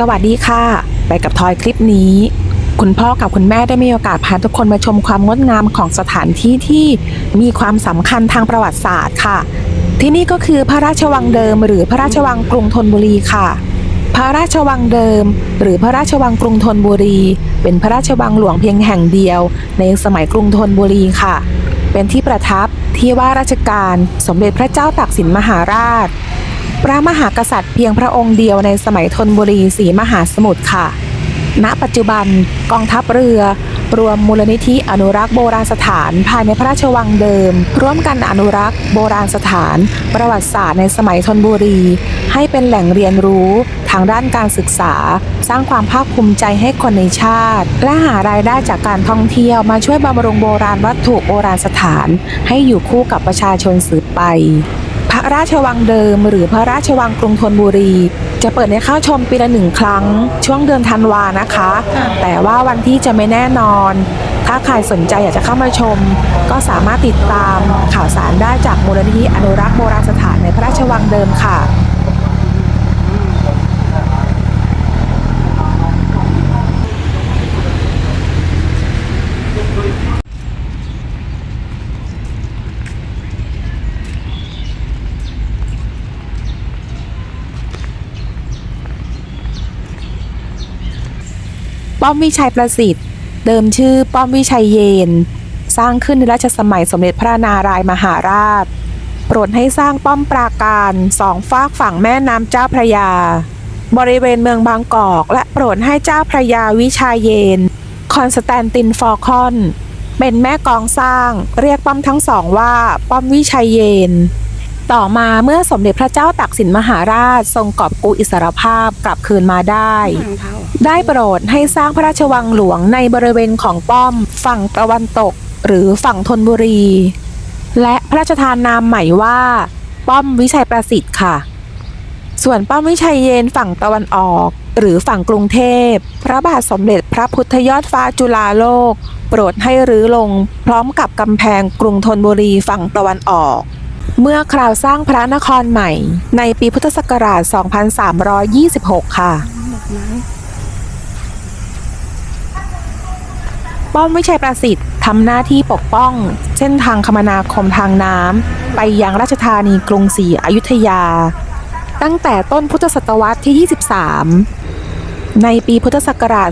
สวัสดีค่ะ ไปกับทอยคลิปนี้ คุณพ่อกับคุณแม่ได้มีโอกาสพาทุกคนมาชมความงดงามของสถานที่ที่มีความสำคัญทางประวัติศาสตร์ค่ะ ที่นี่ก็คือพระราชวังเดิม หรือพระราชวังกรุงธนบุรีค่ะ พระราชวังเดิม หรือพระราชวังกรุงธนบุรี เป็นพระราชวังหลวงเพียงแห่งเดียว ในสมัยกรุงธนบุรีค่ะ เป็นที่ประทับที่ว่าราชการสมเด็จพระเจ้าตากสินมหาราช พระมหากษัตริย์เพียงพระองค์เดียวในสมัยธนบุรีสีมหาสมุทรค่ะ ณ ปัจจุบันกองทัพเรือ รวมมูลนิธิอนุรักษ์โบราณสถานภายในพระราชวังเดิม ร่วมกันอนุรักษ์โบราณสถาน ประวัติศาสตร์ในสมัยธนบุรี ให้เป็นแหล่งเรียนรู้ทางด้านการศึกษา สร้างความภาคภูมิใจให้คนในชาติ และหารายได้จากการท่องเที่ยวมาช่วยบำรุงโบราณวัตถุโบราณสถาน ให้อยู่คู่กับประชาชนสืบไป ระราชวังเดิม หรือพระราชวังกรุงธนบุรี จะเปิดให้เข้าชมปีละหนึ่งครั้ง ช่วงเดือนธันวานะคะ แต่ว่าวันที่จะไม่แน่นอน ถ้าใครสนใจอยากจะเข้ามาชม ก็สามารถติดตามข่าวสารได้จากมูลนิธิอนุรักษ์โบราณสถานในพระราชวังเดิมค่ะ ป้อมวิชัยประสิทธิ์ เดิมชื่อป้อมวิชัยเยน สร้างขึ้นในรัชสมัยสมเด็จพระนารายมหาราช โปรดให้สร้างป้อมปราการสองฝากฝั่งแม่น้ำเจ้าพระยา บริเวณเมืองบางกอก และโปรดให้เจ้าพระยาวิชายเยน คอนสแตนตินฟอร์คอน เป็นแม่กองสร้าง เรียกป้อมทั้งสองว่าป้อมวิชัยเยน ต่อมาเมื่อสมเด็จพระเจ้าตากสินมหาราช ทรงกอบกู้อิสรภาพกลับคืนมาได้ ได้โปรดให้สร้างพระราชวังหลวงในบริเวณของป้อม ฝั่งตะวันตก หรือฝั่งธนบุรี และพระราชทานนามใหม่ว่า ป้อมวิชัยประสิทธิ์ค่ะ ส่วนป้อมวิชัยเยนฝั่งตะวันออก หรือฝั่งกรุงเทพ พระบาทสมเด็จพระพุทธยอดฟ้าจุฬาโลก โปรดให้รื้อลง พร้อมกับกำแพงกรุงธนบุรีฝั่งตะวันออก เมื่อคราวสร้างพระนครใหม่ ในปีพุทธศักราช 2326 ค่ะ ป้อมวิชัยประสิทธิ์ทำหน้าที่ปกป้อง เส้นทางคมนาคมทางน้ำไปยังราชธานีกรุงศรีอยุธยา ตั้งแต่ต้นพุทธศตวรรษที่ 23 ในปีพุทธศักราช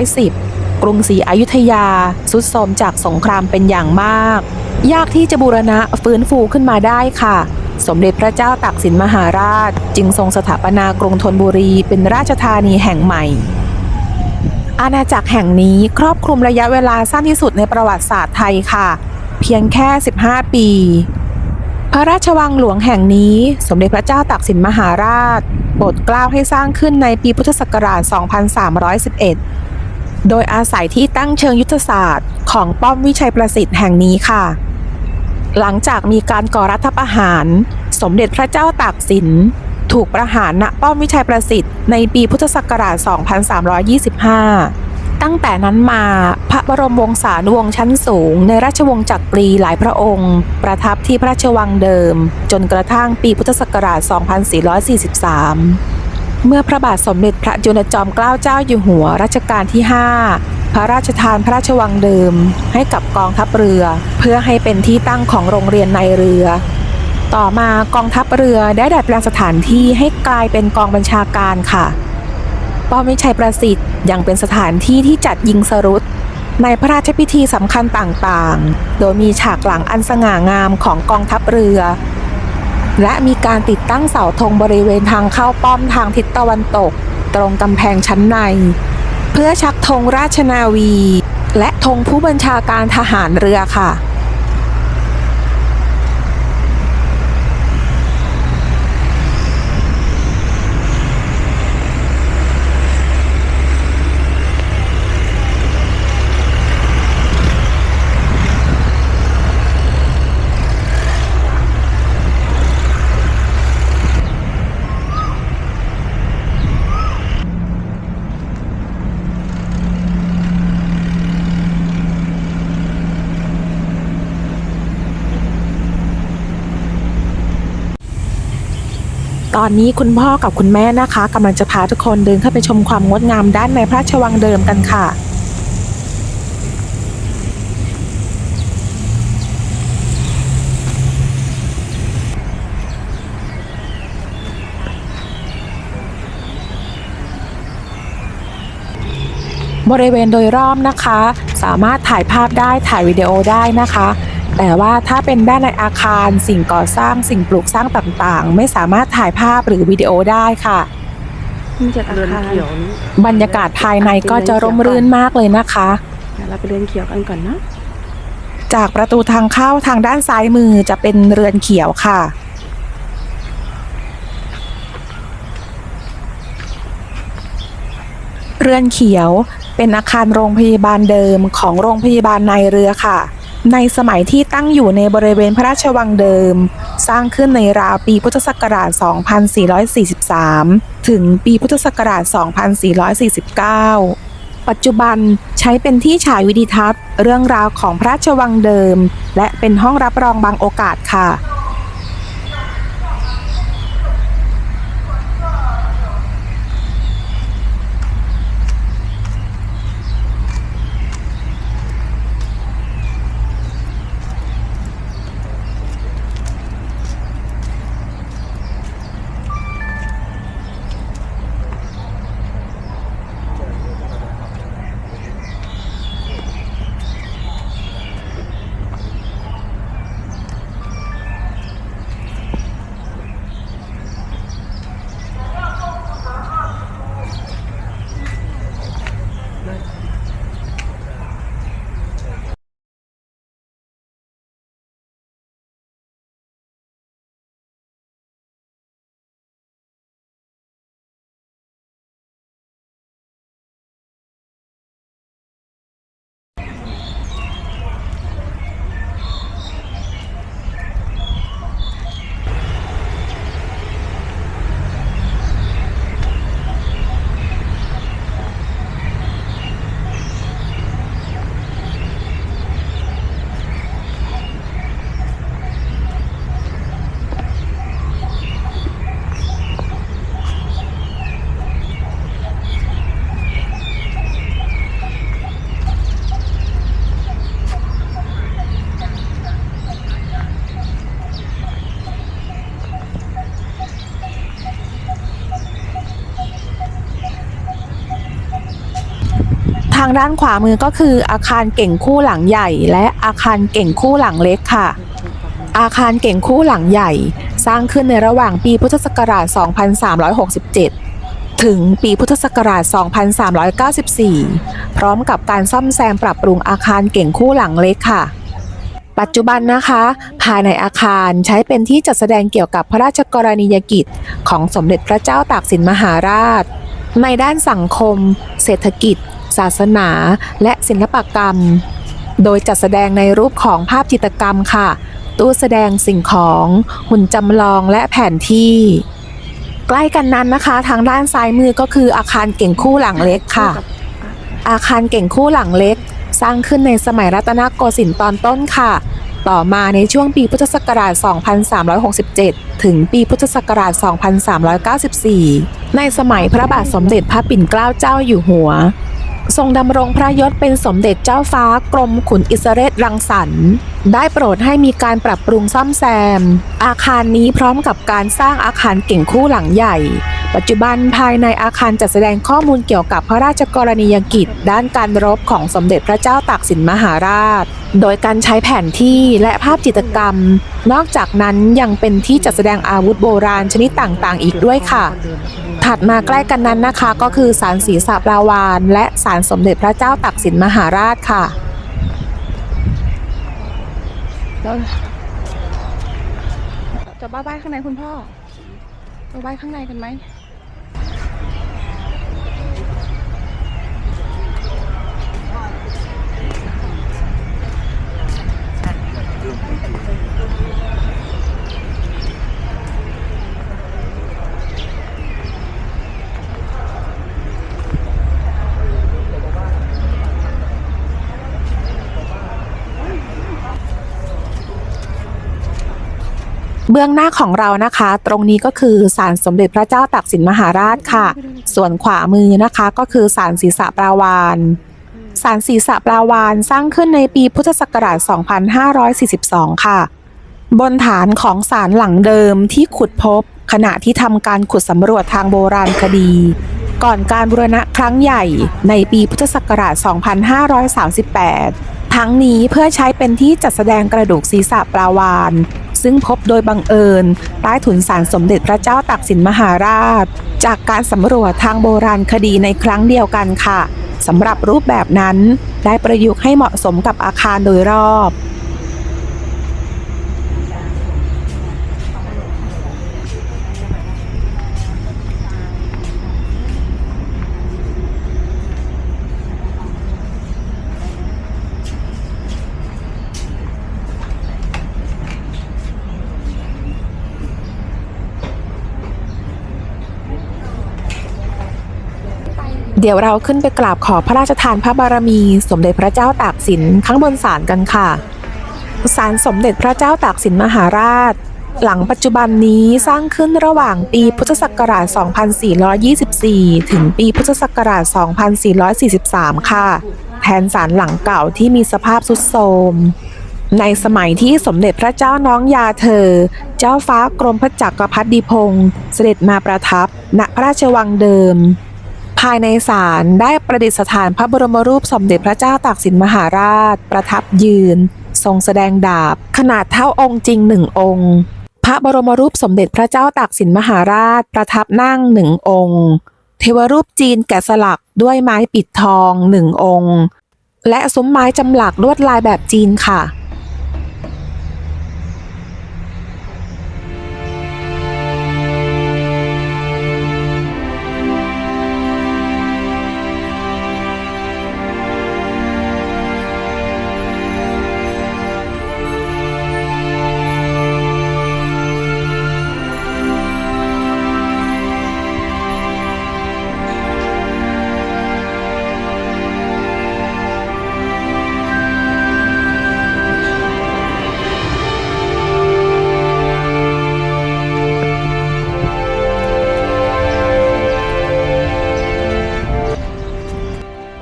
2310 กรุงศรีอยุธยาสุดโทรมจากสงครามเป็นอย่างมาก ยากที่จะบูรณะฟื้นฟูขึ้นมาได้ค่ะ สมเด็จพระเจ้าตากสินมหาราช จึงทรงสถาปนากรุงธนบุรีเป็นราชธานีแห่งใหม่ อาณาจักรแห่งนี้ครอบคลุมระยะเวลาสั้นที่สุดในประวัติศาสตร์ไทยค่ะ เพียงแค่ 15 ปีพระราชวังหลวงแห่งนี้สมเด็จพระเจ้าตากสินมหาราชโปรดเกล้าให้สร้างขึ้นในปีพุทธศักราช 2311 โดยอาศัยที่ตั้งเชิงยุทธศาสตร์ ของป้อมวิชัยประสิทธิ์แห่งนี้ค่ะ หลังจากมีการก่อรัฐประหาร สมเด็จพระเจ้าตากสิน ถูกประหารณป้อมวิชัยประสิทธิ์ในปีพุทธศักราช 2325 ตั้งแต่นั้นมาพระบรมวงศานุวงศ์ชั้นสูง ในราชวงศ์จักรีหลายพระองค์ ประทับที่พระราชวังเดิม จนกระทั่งปีพุทธศักราช 2443 เมื่อพระบาทสมเด็จพระจุลจอมเกล้าเจ้าอยู่หัวรัชกาลที่ 5 พระราชทานพระราชวังเดิม ให้กับกองทัพเรือ เพื่อให้เป็นที่ตั้งของโรงเรียนในเรือ ต่อมากองทัพเรือได้ดัดแปลงสถานที่ให้กลายเป็นกองบัญชาการค่ะ ป้อมวิชัยประสิทธิ์ยังเป็นสถานที่ที่จัดยิงสรุปในพระราชพิธีสำคัญต่างๆ โดยมีฉากหลังอันสง่างามของกองทัพเรือ และมีการติดตั้งเสาธงบริเวณทางเข้าป้อมทางทิศตะวันตก ตรงกำแพงชั้นใน เพื่อชักธงราชนาวี และธงผู้บัญชาการทหารเรือค่ะ อนนี้คุณพ่อกับคุณแม่นะคะกำลังจะพาทุกคนเดินเข้าไปชมความงดงามด้านในพระราชวังเดิมกันค่ะบริเวณโดยรอบนะคะ สามารถถ่ายภาพได้ถ่ายวิดีโอได้นะคะ แต่ว่าถ้าเป็นด้านในอาคาร สิ่งก่อสร้างสิ่งปลูกสร้างต่างๆ ไม่สามารถถ่ายภาพหรือวิดีโอได้ค่ะมีจากอาเรือนคารเขียวนี้บรรยากาศภายในก็จะร่มรื่นมากเลยนะคะเดี๋ยวเราไปเรือนเขียวกันก่อนเนาะจากประตูทางเข้าทางด้านซ้ายมือจะเป็นเรือนเขียวค่ะ เรือนเขียวเป็นอาคารโรงพยาบาลเดิมของโรงพยาบาลนายเรือค่ะ ในสมัยที่ตั้งอยู่ในบริเวณพระราชวังเดิม สร้างขึ้นในราวปีพุทธศักราช 2443 ถึงปีพุทธศักราช 2449 ปัจจุบันใช้เป็นที่ฉายวิดีทัศน์ เรื่องราวของพระราชวังเดิม และเป็นห้องรับรองบางโอกาสค่ะ ทางด้านขวามือก็คืออาคารเก่งคู่หลังใหญ่ และอาคารเก่งคู่หลังเล็กค่ะ อาคารเก่งคู่หลังใหญ่ สร้างขึ้นในระหว่างปีพุทธศักราช 2367ถึงปีพุทธศักราช 2394 พร้อมกับการซ่อมแซมปรับปรุงอาคารเก่งคู่หลังเล็กค่ะ ปัจจุบันนะคะ ภายในอาคารใช้เป็นที่จัดแสดงเกี่ยวกับพระราชกรณียกิจ ของสมเด็จพระเจ้าตากสินมหาราช ในด้านสังคม เศรษฐกิจ ศาสนา และศิลปกรรม โดยจัดแสดงในรูปของภาพจิตรกรรมค่ะ ตู้แสดงสิ่งของหุ่นจำลองและแผนที่ใกล้กันนั้นนะคะ ทางด้านซ้ายมือก็คืออาคารเก่งคู่หลังเล็กค่ะ อาคารเก่งคู่หลังเล็ก สร้างขึ้นในสมัยรัตนโกสินทร์ตอนต้นค่ะ ต่อมาในช่วงปีพุทธศักราช 2367 ถึงปีพุทธศักราช 2394 ในสมัยพระบาทสมเด็จพระปิ่นเกล้าเจ้าอยู่หัว ทรงดำรงพระยศเป็นสมเด็จเจ้าฟ้ากรมขุนอิสเรศรังสรรค์ได้โปรดให้มีการปรับปรุงซ่อมแซม อาคารนี้พร้อมกับการสร้างอาคารเก่งคู่หลังใหญ่ ปัจจุบันภายในอาคารจัดแสดงข้อมูลเกี่ยวกับพระราชกรณียกิจ ด้านการรบของสมเด็จพระเจ้าตากสินมหาราช โดยการใช้แผนที่และภาพจิตรกรรม นอกจากนั้นยังเป็นที่จัดแสดงอาวุธโบราณชนิดต่างๆ อีกด้วยค่ะ ถัดมาใกล้กันนั้นนะคะ ก็คือศาลศรีสาปราวานและศาลสมเด็จพระเจ้าตากสินมหาราชค่ะ แล้วจะบ้าบ้านข้างในคุณพ่อเราบ้ายข้างในกันไหม เบื้องหน้าของเรานะคะ ตรงนี้ก็คือศาลสมเด็จพระเจ้าตากสินมหาราชค่ะ ส่วนขวามือนะคะก็คือศาลศีรษะปราวานศาลศีรษะปราวานสร้างขึ้นในปีพุทธศักราช 2542 ค่ะ บนฐานของศาลหลังเดิมที่ขุดพบ ขณะที่ทำการขุดสำรวจทางโบราณคดี ก่อนการบูรณะครั้งใหญ่ในปีพุทธศักราช 2538 ทั้งนี้เพื่อใช้เป็นที่จัดแสดงกระดูกศีรษะปลาวาน ซึ่งพบโดยบังเอิญ ใต้ถุนศาลสมเด็จพระเจ้าตากสินมหาราช จากการสำรวจทางโบราณคดีในครั้งเดียวกันค่ะสำหรับรูปแบบนั้น ได้ประยุกต์ให้เหมาะสมกับอาคารโดยรอบ เดี๋ยวเราขึ้นไปกราบขอพระราชทานพระบารมี สมเด็จพระเจ้าตากสินข้างบนศาลกันค่ะศาลสมเด็จพระเจ้าตากสินมหาราช หลังปัจจุบันนี้สร้างขึ้นระหว่างปีพุทธศักราช 2424 ถึงปีพุทธศักราช 2443 ค่ะ แทนศาลหลังเก่าที่มีสภาพทรุดโทรมในสมัยที่สมเด็จพระเจ้าน้องยาเธอ เจ้าฟ้ากรมพระจักรพรรดิพงศ์เสด็จมาประทับณพระราชวังเดิม ภายในศาลได้ประดิษฐานพระบรมรูปสมเด็จพระเจ้าตากสินมหาราช ประทับยืน ทรงแสดงดาบ ขนาดเท่าองค์จริงหนึ่งองค์ พระบรมรูปสมเด็จพระเจ้าตากสินมหาราช ประทับนั่งหนึ่งองค์ เทวรูปจีนแกะสลักด้วยไม้ปิดทองหนึ่งองค์ และซุ้มไม้จำหลักลวดลายแบบจีนค่ะ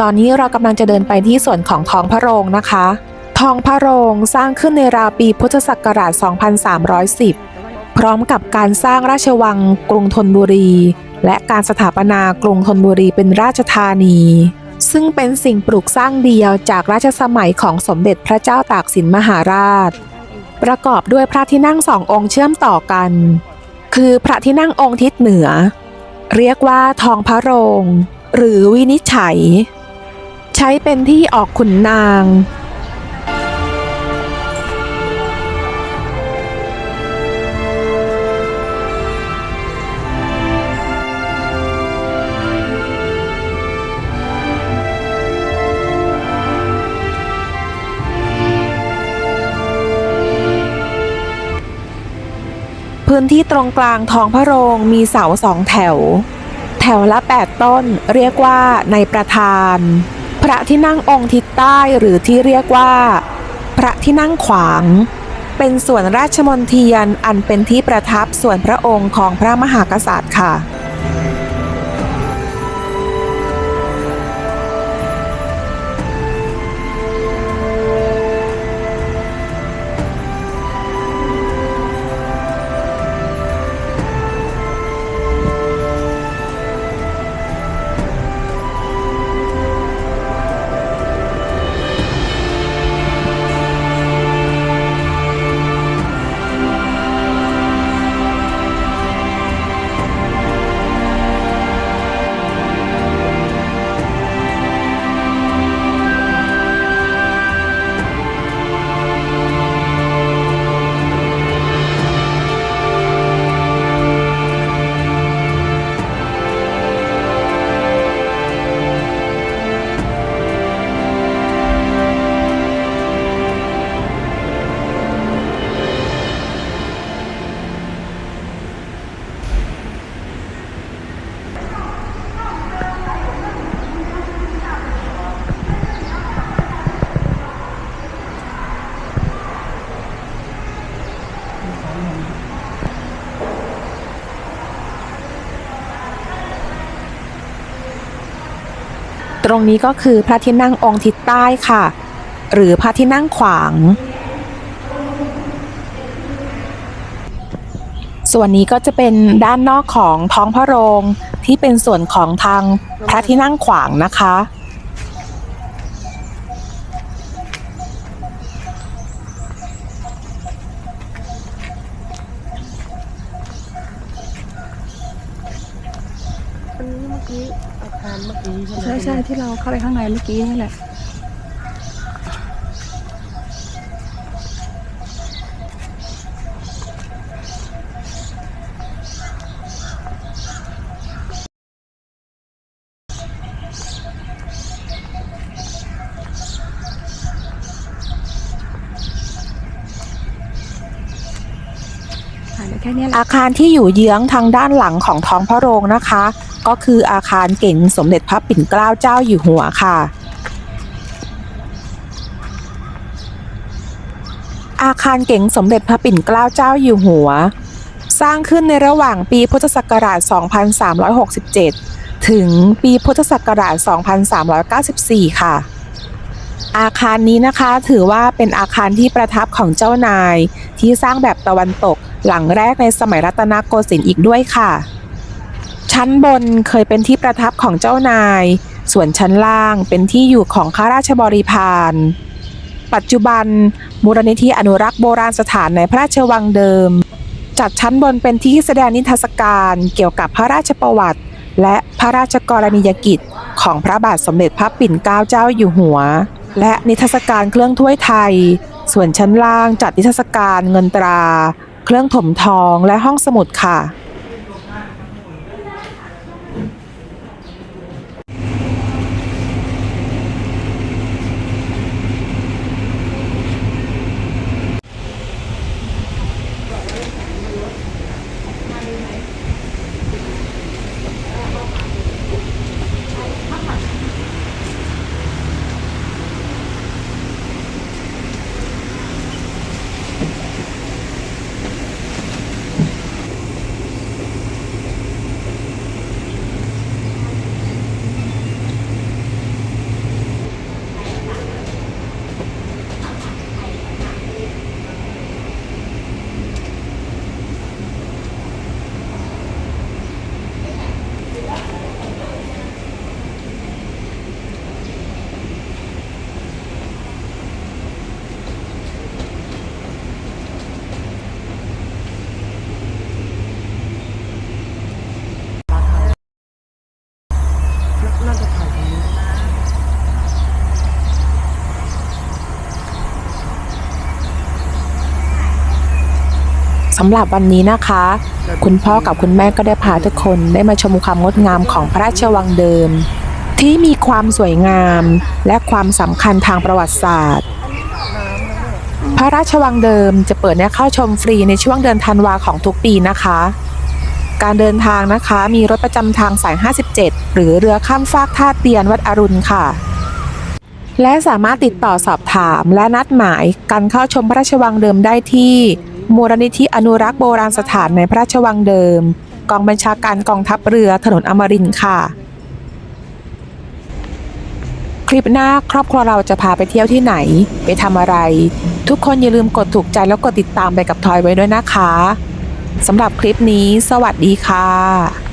อนนี้เรากำลังจะเดินไปที่ส่วนของท้องพระโรงนะคะ ท้องพระโรงสร้างขึ้นในราวปีพุทธศักราช 2310 พร้อมกับการสร้างราชวังกรุงธนบุรี และการสถาปนากรุงธนบุรีเป็นราชธานี ซึ่งเป็นสิ่งปลูกสร้างเดียวจากราชสมัยของสมเด็จพระเจ้าตากสินมหาราช ประกอบด้วยพระที่นั่งสององค์เชื่อมต่อกัน คือพระที่นั่งองค์ทิศเหนือ เรียกว่าทองพระโรงหรือวินิจฉัย ใช้เป็นที่ออกขุนนางพื้นที่ตรงกลางท้องพระโรงมีเสาสองแถว แถวละ 8 ต้นเรียกว่าในประธาน พระที่นั่งองค์ทิศใต้หรือที่เรียกว่า พระที่นั่งขวาง เป็นส่วนราชมนเทียนอันเป็นที่ประทับส่วนพระองค์ของพระมหากษัตริย์ค่ะ รงนี้ก็คือพระที่นั่งองค์ทิศใต้ค่ะ หรือพระที่นั่งขวาง ส่วนนี้ก็จะเป็นด้านนอกของท้องพระโรงที่เป็นส่วนของทางพระที่นั่งขวางนะคะ ที่เราเข้าไปข้างในเมื่อกี้นี่แหละอาคารที่อยู่เยื้องทางด้านหลังของท้องพระโรงนะคะ ก็คืออาคารเก่งสมเด็จพระปิ่นเกล้าเจ้าอยู่หัวค่ะ อาคารเก๋งสมเด็จพระปิ่นเกล้าเจ้าอยู่หัว สร้างขึ้นในระหว่างปีพุทธศักราช 2367 ถึงปีพุทธศักราช 2394 ค่ะอาคารนี้นะคะถือว่าเป็นอาคารที่ประทับของเจ้านาย ที่สร้างแบบตะวันตกหลังแรกในสมัยรัตนโกสินทร์อีกด้วยค่ะ ชั้นบนเคยเป็นที่ประทับของเจ้านาย ส่วนชั้นล่างเป็นที่อยู่ของข้าราชบริพาร ปัจจุบันมูลนิธิอนุรักษ์โบราณสถานในพระราชวังเดิม จัดชั้นบนเป็นที่แสดงนิทรรศการเกี่ยวกับพระราชประวัติ และพระราชกรณียกิจของพระบาทสมเด็จพระปิ่นเกล้าเจ้าอยู่หัว และนิทรรศการเครื่องถ้วยไทย ส่วนชั้นล่างจัดนิทรรศการเงินตรา เครื่องถมทองและห้องสมุดค่ะ สำหรับวันนี้นะคะ คุณพ่อกับคุณแม่ก็ได้พาทุกคนได้มาชมความงดงามของพระราชวังเดิม ที่มีความสวยงาม และความสำคัญทางประวัติศาสตร์ พระราชวังเดิมจะเปิดให้เข้าชมฟรีในช่วงเดือนธันวาของทุกปีนะคะ การเดินทางนะคะมีรถประจำทางสาย 57 หรือเรือข้ามฟากท่าเตียนวัดอรุณค่ะและสามารถติดต่อสอบถามและนัดหมายการเข้าชมพระราชวังเดิมได้ที่ มูลนิธิอนุรักษ์โบราณสถานในพระราชวังเดิม กองบัญชาการกองทัพเรือถนนอมรินทร์ค่ะ คลิปหน้าครอบครัวเราจะพาไปเที่ยวที่ไหน ไปทำอะไร ทุกคนอย่าลืมกดถูกใจแล้วกดติดตามไปกับทอยไว้ด้วยนะคะสำหรับคลิปนี้ สวัสดีค่ะ